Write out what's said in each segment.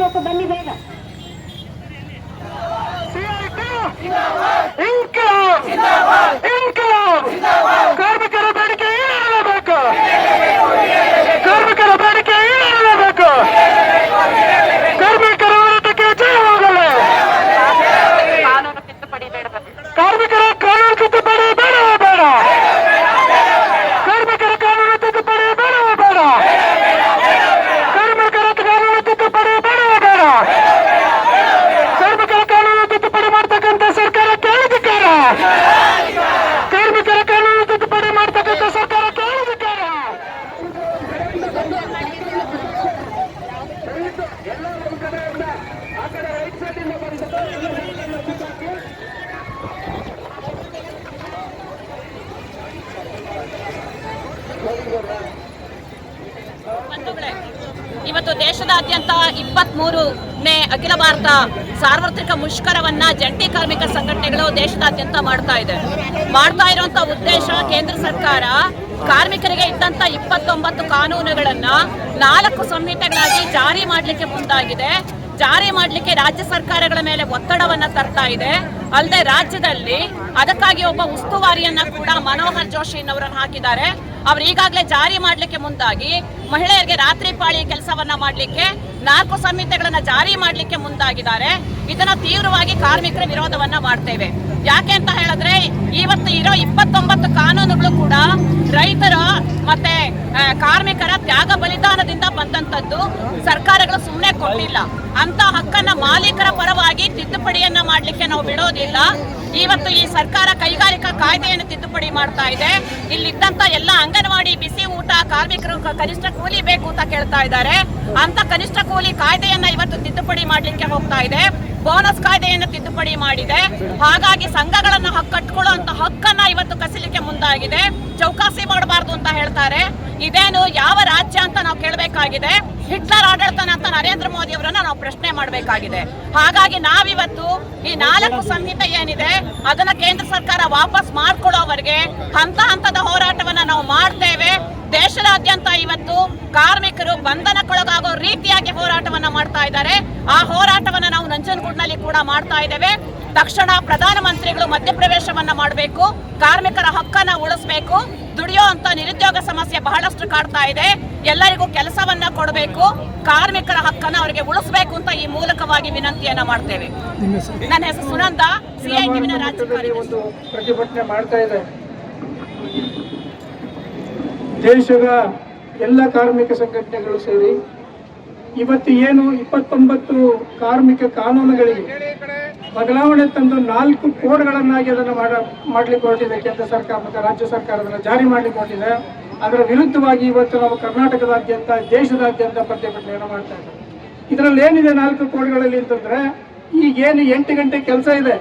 ಭಾಗವಹಿಸಬೇಕು ಬನ್ನಿ ಬೇಗ. ಇನ್ಕಲಾಬ್ ಬೇಡಿಕೆ ಈಡೇರಲೇಬೇಕು ಕಾರ್ಮಿಕರ ಬೇಡಿಕೆ ಈಡೇರಲೇಬೇಕು ಕಾರ್ಮಿಕರ ಹೋರಾಟಕ್ಕೆ ಜಯ ಹೋಗಲ್ಲ ಕಾನೂನು ತಿದ್ದುಪಡಿ ಬೇಡ ಕಾರ್ಮಿಕರ ಕಾನೂನು ತಿದ್ದುಪಡಿ ಬೇಡವೇ ಬೇಡ ಕಾರ್ಮಿಕರ ಕಾನೂನು ತಿದ್ದುಪಡಿ ಬೇಡವೇ ಬೇಡ ಕಾರ್ಮಿಕರ ಕಾನೂನು ತಿದ್ದುಪಡಿ ಬೇಡವೇ ಬೇಡ ಕಾರ್ಮಿಕರ ಕಾನೂನು ತಿದ್ದುಪಡಿ ಮಾಡ್ತಕ್ಕಂಥ ಸರ್ಕಾರ ಕೇಳಿದಿಕ್ಕಾರ ಕಾರ್ಮಿಕರ ಕಾನೂನು ತಿದ್ದುಪಡಿ ಮಾಡ್ತಕ್ಕಂಥ ಸರ್ಕಾರ ಕೇಳಿದಿಕ್ಕಾರ ಬಂಧುಗಳೇ ಇವತ್ತು ದೇಶದಾದ್ಯಂತ ಇಪ್ಪತ್ತ್ ಮೂರನೇ ಅಖಿಲ ಭಾರತ ಸಾರ್ವತ್ರಿಕ ಮುಷ್ಕರವನ್ನ ಜಂಟಿ ಕಾರ್ಮಿಕ ಸಂಘಟನೆಗಳು ದೇಶದಾದ್ಯಂತ ಮಾಡ್ತಾ ಇದೆ. ಮಾಡ್ತಾ ಇರುವಂತ ಉದ್ದೇಶ ಕೇಂದ್ರ ಸರ್ಕಾರ ಕಾರ್ಮಿಕರಿಗೆ ಇದ್ದಂತ ಇಪ್ಪತ್ತೊಂಬತ್ತು ಕಾನೂನುಗಳನ್ನ ನಾಲ್ಕು ಸಂಹಿತೆಗಳಾಗಿ ಜಾರಿ ಮಾಡಲಿಕ್ಕೆ ಮುಂದಾಗಿದೆ. ಜಾರಿ ಮಾಡಲಿಕ್ಕೆ ರಾಜ್ಯ ಸರ್ಕಾರಗಳ ಮೇಲೆ ಒತ್ತಡವನ್ನ ತರ್ತಾ ಇದೆ. ಅಲ್ಲದೆ ರಾಜ್ಯದಲ್ಲಿ ಅದಕ್ಕಾಗಿ ಒಬ್ಬ ಉಸ್ತುವಾರಿಯನ್ನ ಕೂಡ ಮನೋಹರ್ ಜೋಶಿನವರನ್ನು ಹಾಕಿದ್ದಾರೆ. ಅವ್ರು ಈಗಾಗಲೇ ಜಾರಿ ಮಾಡಲಿಕ್ಕೆ ಮುಂದಾಗಿ ಮಹಿಳೆಯರಿಗೆ ರಾತ್ರಿ ಪಾಳಿ ಕೆಲಸವನ್ನ ಮಾಡಲಿಕ್ಕೆ ನಾಲ್ಕು ಸಂಹಿತೆಗಳನ್ನ ಜಾರಿ ಮಾಡಲಿಕ್ಕೆ ಮುಂದಾಗಿದ್ದಾರೆ. ಇದನ್ನ ತೀವ್ರವಾಗಿ ಕಾರ್ಮಿಕರ ವಿರೋಧವನ್ನ ಮಾಡ್ತೇವೆ. ಯಾಕೆ ಅಂತ ಹೇಳಿದ್ರೆ ಇವತ್ತು ಇರೋ ಇಪ್ಪತ್ತೊಂಬತ್ತು ಕಾನೂನುಗಳು ಕೂಡ ರೈತರ ಮತ್ತೆ ಕಾರ್ಮಿಕರ ತ್ಯಾಗ ಬಲಿದಾನದಿಂದ ಬಂದಂತದ್ದು ಸರ್ಕಾರಗಳು ಸುಮ್ಮನೆ ಕೊಟ್ಟಿಲ್ಲ. ಅಂತ ಹಕ್ಕನ್ನ ಮಾಲೀಕರ ಪರವಾಗಿ ತಿದ್ದುಪಡಿಯನ್ನ ಮಾಡ್ಲಿಕ್ಕೆ ನಾವು ಬಿಡೋದಿಲ್ಲ. ಇವತ್ತು ಈ ಸರ್ಕಾರ ಕೈಗಾರಿಕಾ ಕಾಯ್ದೆಯನ್ನು ತಿದ್ದುಪಡಿ ಮಾಡ್ತಾ ಇದೆ. ಇಲ್ಲಿದ್ದಂತ ಎಲ್ಲ ಅಂಗನವಾಡಿ ಬಿಸಿ ಊಟ, ಕಾರ್ಮಿಕರು ಕನಿಷ್ಠ ಕೂಲಿ ಬೇಕು ಅಂತ ಕೇಳ್ತಾ ಇದ್ದಾರೆ. ಅಂತ ಕನಿಷ್ಠ ಕೂಲಿ ಕಾಯ್ದೆಯನ್ನ ಇವತ್ತು ತಿದ್ದುಪಡಿ ಮಾಡ್ಲಿಕ್ಕೆ ಹೋಗ್ತಾ ಇದೆ. ಬೋನಸ್ ಕಾಯ್ದೆಯನ್ನು ತಿದ್ದುಪಡಿ ಮಾಡಿದೆ. ಹಾಗಾಗಿ ಸಂಘಗಳನ್ನು ಹಕ್ಕು ಕಟ್ಕೊಳ್ಳುವಂತ ಹಕ್ಕನ್ನ ಇವತ್ತು ಕಸಿಲಿಕ್ಕೆ ಮುಂದಾಗಿದೆ. ಚೌಕಾಸಿ ಮಾಡಬಾರ್ದು ಅಂತ ಹೇಳ್ತಾರೆ. ಇದೇನು ಯಾವ ರಾಜ್ಯ ಅಂತ ನಾವು ಕೇಳಬೇಕಾಗಿದೆ. ಹಿಟ್ಲರ್ ಆಡಳಿತನ ಅಂತ ನರೇಂದ್ರ ಮೋದಿ ಅವರನ್ನ ನಾವು ಪ್ರಶ್ನೆ ಮಾಡಬೇಕಾಗಿದೆ. ಹಾಗಾಗಿ ನಾವಿವತ್ತು ಈ ನಾಲ್ಕು ಸಂಹಿತೆ ಏನಿದೆ, ಅದನ್ನ ಕೇಂದ್ರ ಸರ್ಕಾರ ವಾಪಸ್ ಮಾಡ್ಕೊಳ್ಳೋವರೆಗೆ ಹಂತ ಹಂತದ ಹೋರಾಟವನ್ನ ನಾವು ಮಾಡ್ತೇವೆ. ದೇಶದಾದ್ಯಂತ ಇವತ್ತು ಕಾರ್ಮಿಕರು ಬಂಧನಕ್ಕೊಳಗಾಗೋ ರೀತಿಯಾಗಿ ಹೋರಾಟವನ್ನ ಮಾಡ್ತಾ ಇದ್ದಾರೆ. ಆ ಹೋರಾಟವನ್ನ ನಾವು ನಂಜನಗೂಡಿನಲ್ಲಿ ಕೂಡ ಮಾಡ್ತಾ ಇದ್ದೇವೆ. ತಕ್ಷಣ ಪ್ರಧಾನಮಂತ್ರಿಗಳು ಮಧ್ಯಪ್ರವೇಶವನ್ನ ಮಾಡಬೇಕು. ಕಾರ್ಮಿಕರ ಹಕ್ಕನ್ನ ಉಳಿಸಬೇಕು. ದುಡಿಯೋ ಅಂತ ನಿರುದ್ಯೋಗ ಸಮಸ್ಯೆ ಬಹಳಷ್ಟು ಕಾಡ್ತಾ ಇದೆ. ಎಲ್ಲರಿಗೂ ಕೆಲಸವನ್ನ ಕೊಡಬೇಕು. ಕಾರ್ಮಿಕರ ಹಕ್ಕನ್ನ ಅವರಿಗೆ ಉಳಿಸಬೇಕು ಅಂತ ಈ ಮೂಲಕವಾಗಿ ವಿನಂತಿಯನ್ನ ಮಾಡ್ತೇವೆ. ನನ್ನ ಹೆಸರು ಸುನಂದ. ಸಿಐಟಿವಿನ ರಾಜ್ಯ ಕಾರ್ಯದರ್ಶಿ ಒಂದು ಪ್ರತಿಭಟನೆ ಮಾಡ್ತಾ ಇದೆ ದೇಶದ ಎಲ್ಲ ಕಾರ್ಮಿಕ ಸಂಘಟನೆಗಳು ಸೇರಿ ಇವತ್ತು ಏನು ಇಪ್ಪತ್ತೊಂಬತ್ತು ಕಾರ್ಮಿಕ ಕಾನೂನುಗಳಿಗೆ ಬದಲಾವಣೆ ತಂದು ನಾಲ್ಕು ಕೋಡ್ಗಳನ್ನಾಗಿ ಅದನ್ನು ಮಾಡ ಮಾಡಲಿಕ್ಕೆ ಹೊರಟಿದೆ ಕೇಂದ್ರ ಸರ್ಕಾರ ಮತ್ತು ರಾಜ್ಯ ಸರ್ಕಾರ ಅದನ್ನು ಜಾರಿ ಮಾಡಲಿಕ್ಕೆ ಹೊರಟಿದೆ. ಅದರ ವಿರುದ್ಧವಾಗಿ ಇವತ್ತು ನಾವು ಕರ್ನಾಟಕದಾದ್ಯಂತ, ದೇಶದಾದ್ಯಂತ ಪ್ರತಿಭಟನೆಯನ್ನು ಮಾಡ್ತಾ ಇದ್ದೇವೆ. ಇದರಲ್ಲಿ ಏನಿದೆ ನಾಲ್ಕು ಕೋಡ್ಗಳಲ್ಲಿ ಅಂತಂದ್ರೆ ಈಗೇನು ಎಂಟು ಗಂಟೆ ಕೆಲಸ ಇದೆ,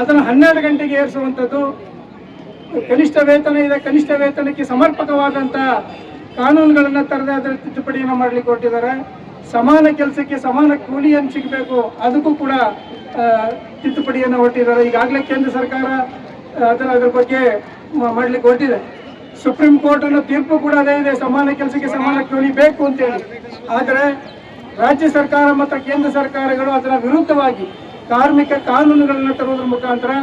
ಅದನ್ನು ಹನ್ನೆರಡು ಗಂಟೆಗೆ ಏರಿಸುವಂಥದ್ದು ಕನಿಷ್ಠ ವೇತನ ಇದೆ, ಕನಿಷ್ಠ ವೇತನಕ್ಕೆ ಸಮರ್ಪಕವಾದಂಥ ಕಾನೂನುಗಳನ್ನು ತರದೇ ಅದರ ತಿದ್ದುಪಡಿಯನ್ನು ಮಾಡಲಿಕ್ಕೆ ಕೊಟ್ಟಿದ್ದಾರೆ ಸಮಾನ ಕೆಲಸಕ್ಕೆ ಸಮಾನ ಕೂಲಿಯನ್ನು ಸಿಗಬೇಕು, ಅದಕ್ಕೂ ಕೂಡ ತಿದ್ದುಪಡಿಯನ್ನು ಹೊಟ್ಟಿದ್ದಾರೆ ಈಗಾಗಲೇ ಕೇಂದ್ರ ಸರ್ಕಾರ ಅದರ ಅದರ ಬಗ್ಗೆ ಮಾಡಲಿಕ್ಕೆ ಹೊರಟಿದೆ. ಸುಪ್ರೀಂ ಕೋರ್ಟ್ ಅನ್ನೋ ತೀರ್ಪು ಕೂಡ ಅದೇ ಇದೆ, ಸಮಾನ ಕೆಲಸಕ್ಕೆ ಸಮಾನ ಕೂಲಿ ಬೇಕು ಅಂತೇಳಿ ಆದರೆ ರಾಜ್ಯ ಸರ್ಕಾರ ಮತ್ತು ಕೇಂದ್ರ ಸರ್ಕಾರಗಳು ಅದರ ವಿರುದ್ಧವಾಗಿ ಕಾರ್ಮಿಕ ಕಾನೂನುಗಳನ್ನು ತರುವುದರ ಮುಖಾಂತರ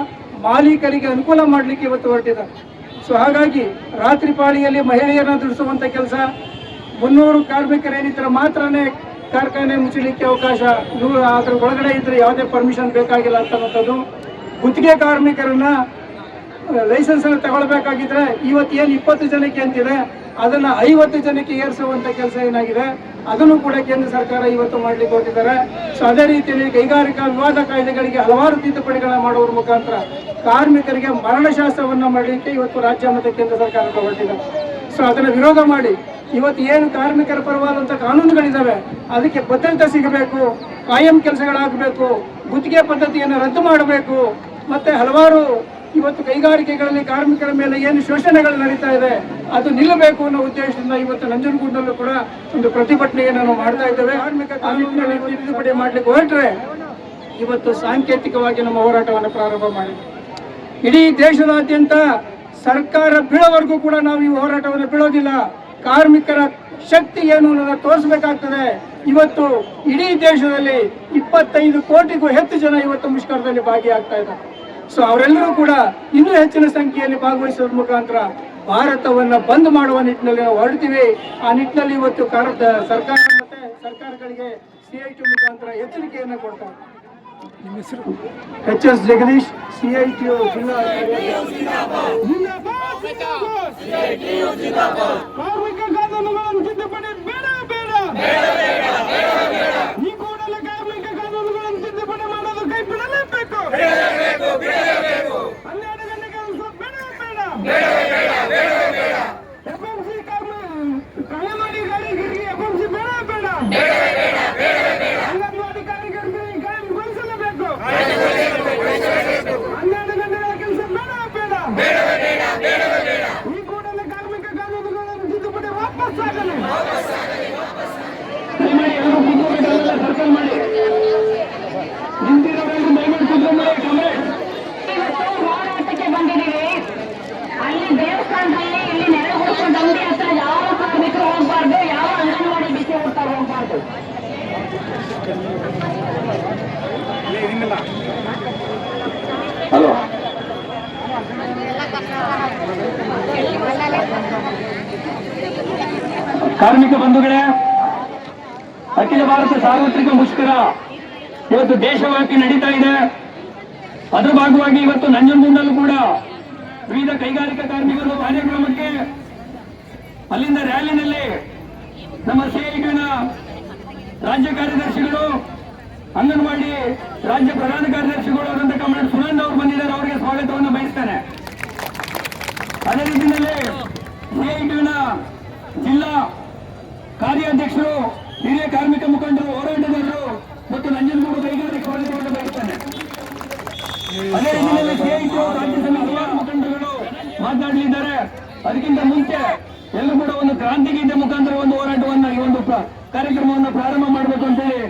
ಮಾಲೀಕರಿಗೆ ಅನುಕೂಲ ಮಾಡಲಿಕ್ಕೆ ಇವತ್ತು ಹೊರಟಿದ್ದಾರೆ. ಸೊ ಹಾಗಾಗಿ ರಾತ್ರಿ ಪಾಳಿಯಲ್ಲಿ ಮಹಿಳೆಯರನ್ನು ದುಡಿಸುವಂಥ ಕೆಲಸ, ಮುನ್ನೂರು ಕಾರ್ಮಿಕರು ಏನಿದ್ರೆ ಮಾತ್ರನೇ ಕಾರ್ಖಾನೆ ಮುಚ್ಚಲಿಕ್ಕೆ ಅವಕಾಶ, ನೂರು ಅದ್ರ ಒಳಗಡೆ ಇದ್ರೆ ಯಾವುದೇ ಪರ್ಮಿಷನ್ ಬೇಕಾಗಿಲ್ಲ ಅಂತಕ್ಕಂಥದ್ದು. ಗುತ್ತಿಗೆ ಕಾರ್ಮಿಕರನ್ನ ಲೈಸೆನ್ಸ್ ಅನ್ನು ತಗೊಳ್ಬೇಕಾಗಿದ್ರೆ ಇವತ್ತು ಏನು ಇಪ್ಪತ್ತು ಜನಕ್ಕೆ ಅಂತಿದೆ, ಅದನ್ನ ಐವತ್ತು ಜನಕ್ಕೆ ಏರಿಸುವಂತ ಕೆಲಸ ಏನಾಗಿದೆ. ಅದನ್ನು ಕೂಡ ಕೇಂದ್ರ ಸರ್ಕಾರ ಇವತ್ತು ಮಾಡ್ಲಿಕ್ಕೆ ಹೊರಟಿದ್ದಾರೆ. ಸೊ ಅದೇ ರೀತಿಯಲ್ಲಿ ಕೈಗಾರಿಕಾ ವಿವಾದ ಕಾಯ್ದೆಗಳಿಗೆ ಹಲವಾರು ತಿದ್ದುಪಡಿಗಳನ್ನ ಮಾಡುವ ಮುಖಾಂತರ ಕಾರ್ಮಿಕರಿಗೆ ಮರಣಶಾಸ್ತ್ರವನ್ನು ಮಾಡಲಿಕ್ಕೆ ಇವತ್ತು ರಾಜ್ಯ ಮತ್ತು ಕೇಂದ್ರ ಸರ್ಕಾರ ಹೊರಟಿದೆ. ಸೊ ಅದನ್ನು ವಿರೋಧ ಮಾಡಿ ಇವತ್ತು ಏನು ಕಾರ್ಮಿಕರ ಪರವಾದಂಥ ಕಾನೂನುಗಳಿದ್ದಾವೆ ಅದಕ್ಕೆ ಭದ್ರತೆ ಸಿಗಬೇಕು, ಕಾಯಂ ಕೆಲಸಗಳಾಗಬೇಕು, ಗುತ್ತಿಗೆ ಪದ್ಧತಿಯನ್ನು ರದ್ದು ಮಾಡಬೇಕು, ಮತ್ತೆ ಹಲವಾರು ಇವತ್ತು ಕೈಗಾರಿಕೆಗಳಲ್ಲಿ ಕಾರ್ಮಿಕರ ಮೇಲೆ ಏನು ಶೋಷಣೆಗಳು ನಡೀತಾ ಇದೆ ಅದು ನಿಲ್ಲಬೇಕು ಅನ್ನೋ ಉದ್ದೇಶದಿಂದ ಇವತ್ತು ನಂಜನಗೂಡಿನಲ್ಲೂ ಕೂಡ ಒಂದು ಪ್ರತಿಭಟನೆಯನ್ನು ನಾವು ಮಾಡ್ತಾ ಇದ್ದೇವೆ. ತಿದ್ದುಪಡಿ ಮಾಡ್ಲಿಕ್ಕೆ ಹೊರಟ್ರೆ ಇವತ್ತು ಸಾಂಕೇತಿಕವಾಗಿ ನಮ್ಮ ಹೋರಾಟವನ್ನು ಪ್ರಾರಂಭ ಮಾಡಿದ್ವಿ. ಇಡೀ ದೇಶದಾದ್ಯಂತ ಸರ್ಕಾರ ಬೀಳೋವರೆಗೂ ಕೂಡ ನಾವು ಈ ಹೋರಾಟವನ್ನು ಬೀಳೋದಿಲ್ಲ. ಕಾರ್ಮಿಕರ ಶಕ್ತಿ ಏನು ಅನ್ನೋದನ್ನ ತೋರಿಸಬೇಕಾಗ್ತದೆ. ಇವತ್ತು ಇಡೀ ದೇಶದಲ್ಲಿ ಇಪ್ಪತ್ತೈದು ಕೋಟಿಗೂ ಹೆಚ್ಚು ಜನ ಇವತ್ತು ಮುಷ್ಕರದಲ್ಲಿ ಭಾಗಿಯಾಗ್ತಾ ಇದ್ದಾರೆ. ಸೊ ಅವರೆಲ್ಲರೂ ಕೂಡ ಇನ್ನೂ ಹೆಚ್ಚಿನ ಸಂಖ್ಯೆಯಲ್ಲಿ ಭಾಗವಹಿಸೋದ್ರ ಮುಖಾಂತರ ಭಾರತವನ್ನ ಬಂದ್ ಮಾಡುವ ನಿಟ್ಟಿನಲ್ಲಿ ನಾವು ಹೊರಡ್ತೀವಿ. ಆ ನಿಟ್ಟಿನಲ್ಲಿ ಇವತ್ತು ಕಾರದ ಸರ್ಕಾರ ಮತ್ತೆ ಸರ್ಕಾರಗಳಿಗೆ ಸಿ ಐ ಟಿ ಮುಖಾಂತರ ಎಚ್ಚರಿಕೆಯನ್ನು ಕೊಡ್ತಾರೆ ನಿಮ್ಮ ಹೆಸರು? ಎಚ್ ಎಸ್ ಜಗದೀಶ್ ಸಿಐಟಿ ಜಿಲ್ಲಾ ಕಾರ್ಮಿಕ ಕಾನೂನುಗಳನ್ನು ತಿದ್ದುಪಡಿ ಬೇಡ ಬೇಡ. ಈ ಕೂಡಲೇ ಕಾರ್ಮಿಕ ಕಾನೂನುಗಳನ್ನು ತಿದ್ದುಪಡಿ ಮಾಡೋದು ಕೈ ಬಿಡಲೇಬೇಕು. ಹನ್ನೆರಡು ಗಂಟೆ ಕೆಲಸ ಬೇಡ ಬೇಡ. ಅಂಗನವಾಡಿ ಕಾರ್ಮಿಕರಿಗೆ ಎಫ್ಎಂಸಿ ಬೇಡ ಬೇಡ ಅಂಗನವಾಡಿ ಕಾರ್ಮಿಕರಿಗೆ ಕಾಯಂಗೊಳಿಸಲೇಬೇಕು ಹನ್ನೆರಡು ಗಂಟೆಗಳ ಕೆಲಸ ಬೇಡ ಬೇಡ ಈ ಕೂಡಲೇ ಕಾರ್ಮಿಕ ಕಾನೂನುಗಳನ್ನು ತಿದ್ದುಪಡಿ ವಾಪಸ್ ಆಗಲಿ ದಯಮಾಡಿ ಎಲ್ಲರೂ ಕೂತ್ಕೋಬೇಕಲ್ಲ ಸರ್ಕಲ್ ಮಾಡಿ ನಿಂತಿರೋರು ದಯಮಾಡಿ ಕೂತ್ಕೊಂಡ್ಬಿಡಿ ಕಾಮ್ರೇಡ್ ಇವತ್ತು ಹೋರಾಟಕ್ಕೆ ಬಂದಿದ್ದೀವಿ ಅಲ್ಲಿ ದೇವಸ್ಥಾನದಲ್ಲಿ ಇಲ್ಲಿ ನೆರೆಗುಡಿಸೋ ದಂಡಿ ಹತ್ರ ಯಾವ ಕಾರ್ಮಿಕರು ಹೋಗ್ಬಾರ್ದು ಯಾವ ಅಂಗನವಾಡಿ ಬಿಸಿ ಊಟ ಹೋಗ್ಬಾರ್ದು ಹಲೋ. ಕಾರ್ಮಿಕ ಬಂಧುಗಳೇ, ಅಖಿಲ ಭಾರತ ಸಾರ್ವತ್ರಿಕ ಮುಷ್ಕರ ಇವತ್ತು ದೇಶವ್ಯಾಪಿ ನಡೀತಾ ಇದೆ. ಅದರ ಭಾಗವಾಗಿ ಇವತ್ತು ನಂಜನಗೂಡಲ್ಲೂ ಕೂಡ ವಿವಿಧ ಕೈಗಾರಿಕಾ ಕಾರ್ಮಿಕರು ಕಾರ್ಯಕ್ರಮಕ್ಕೆ ಅಲ್ಲಿಂದ ರ್ಯಾಲಿನಲ್ಲಿ ನಮ್ಮ ಸಿಐಟಿನ ರಾಜ್ಯ ಕಾರ್ಯದರ್ಶಿಗಳು, ಅಂಗನವಾಡಿ ರಾಜ್ಯ ಪ್ರಧಾನ ಕಾರ್ಯದರ್ಶಿಗಳು ಅವರಂತ ಕಮಲ್ ಸುನಂದ್ ಅವರು ಬಂದಿದ್ದಾರೆ, ಅವರಿಗೆ ಸ್ವಾಗತವನ್ನು ಬಯಸ್ತೇನೆ. ಅದೇ ರೀತಿಯಲ್ಲಿ ಸಿಐಟಿನ ಜಿಲ್ಲಾ ಕಾರ್ಯಾಧ್ಯಕ್ಷರು, ಹಿರಿಯ ಕಾರ್ಮಿಕ ಮುಖಂಡರು, ಹೋರಾಟಗಾರರು ಮತ್ತು ನಂಜನಗೂಡು ಕೈಗಾರಿಕೆ ಸ್ವಾಗತವನ್ನು ಬಯಸ್ತೇನೆ. ಅದೇ ರೀತಿಯಲ್ಲಿ ಸಿಐಟಿ ರಾಜ್ಯ ಸಮಿತಿಯ ಮುಖಂಡರುಗಳು ಮಾತನಾಡಲಿದ್ದಾರೆ. ಅದಕ್ಕಿಂತ ಮುಂಚೆ ಎಲ್ಲರೂ ಕೂಡ ಒಂದು ಕ್ರಾಂತಿ ಗೀತೆ ಮುಖಾಂತರ ಒಂದು ಹೋರಾಟವನ್ನು ಈ ಒಂದು ಕಾರ್ಯಕ್ರಮವನ್ನು ಪ್ರಾರಂಭ ಮಾಡಬೇಕು ಅಂತೇಳಿ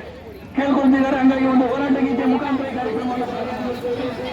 ಕೇಳ್ಕೊಳ್ತಿದ್ದಾರೆ ಹಂಗಾಗಿ ಒಂದು ಹೋರಾಟ ಗೀತೆ ಮುಖಾಂತರ ಕಾರ್ಯಕ್ರಮವನ್ನು